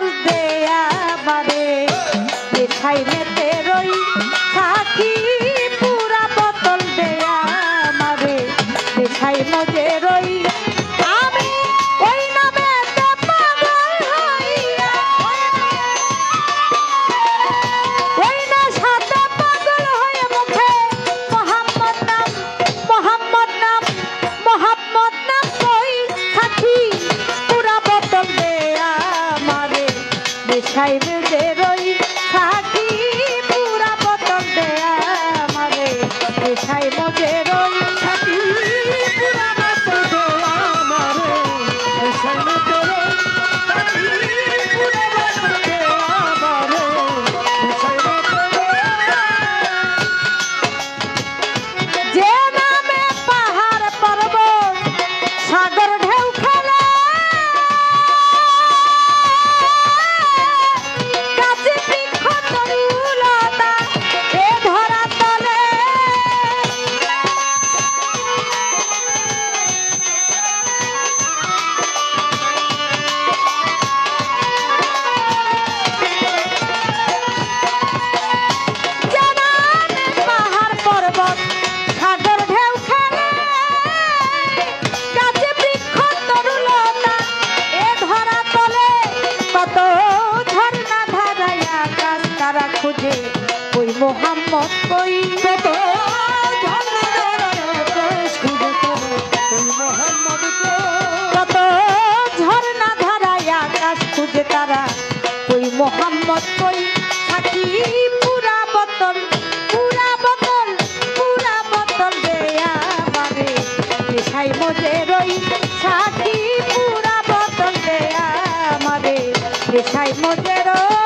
someday. Hey, Mohammad কই থাকি পুরা বতল পুরা বতল পুরা বতল দেয়া মারে মিঠাই মজে রই থাকি পুরা বতল দেয়া মারে মিঠাই মজে রই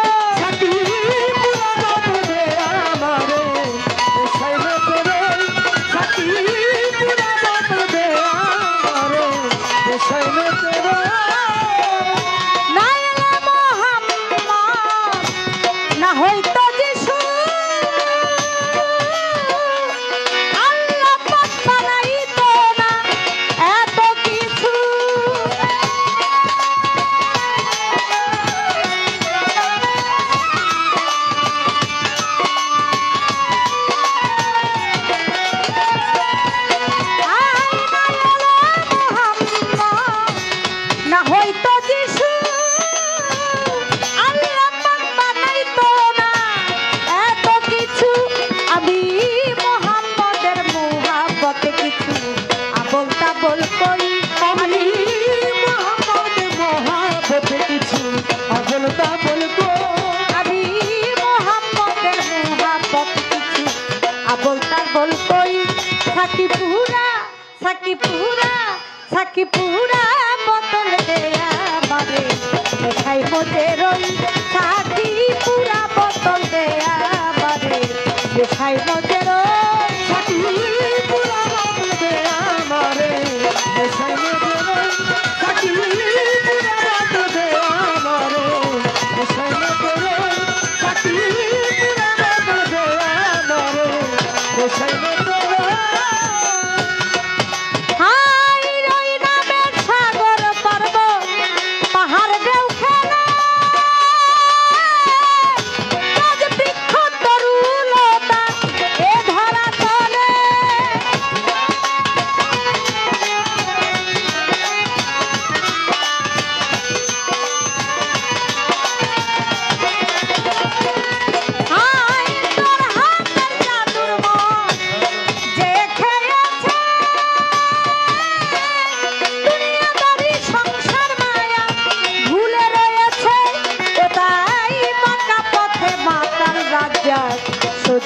পাগল কই আমি? মোহাম্মদ মহাপত কিছু পাগল পাগল কই আমি মোহাম্মদ মহাপত কিছু পাগল পাগল কই? সাকি পুরা সাকি পুরা সাকি পুরা বদল দেয়া মানে দেখাই মোদের সাকি পুরা বদল দেয়া মানে দেখাই মোদের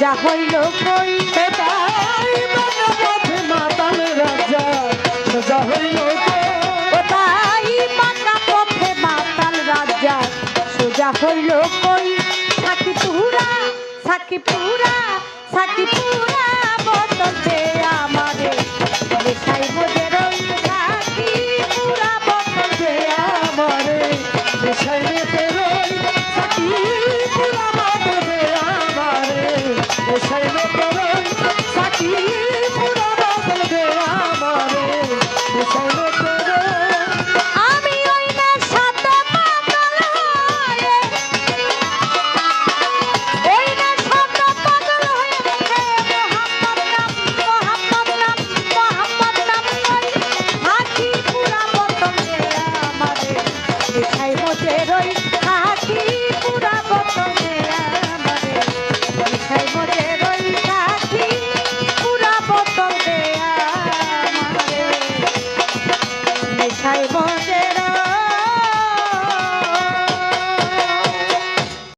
রাজা হইল কই মাতাল রাজা রাজা হইল কোথায়? মাতা পথে মাতাল রাজা, সোজা হইল কই?